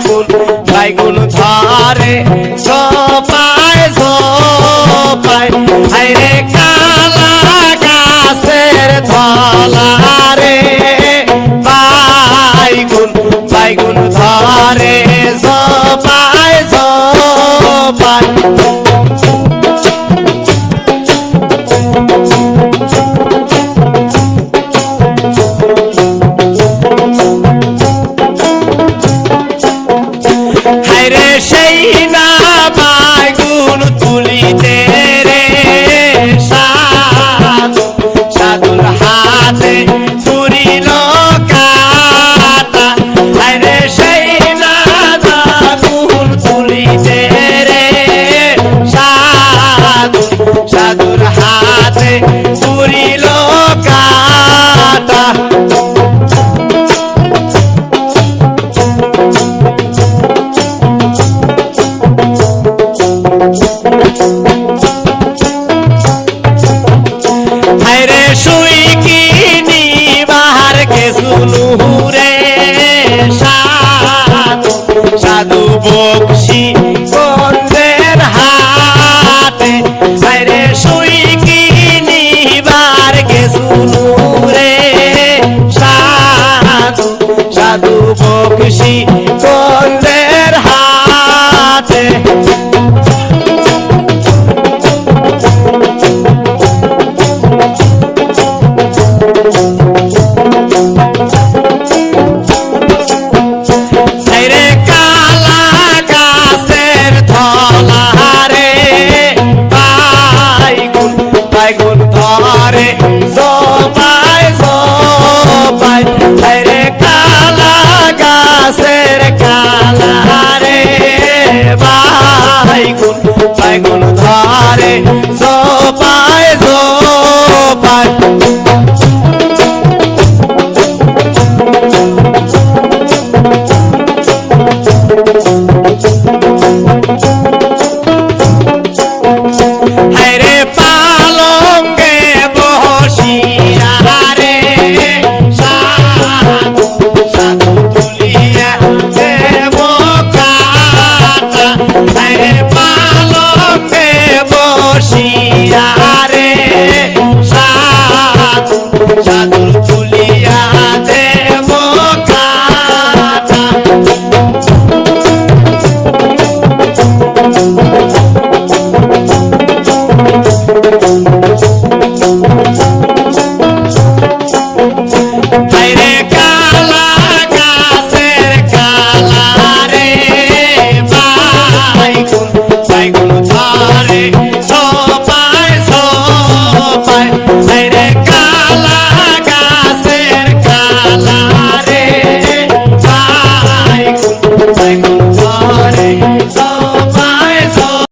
ফাইগুন ফাইগুন ধরে সপায় সপায়। হাইরে কালা গাছের ধলা রে ফাইগুন ফাইগুন हाथ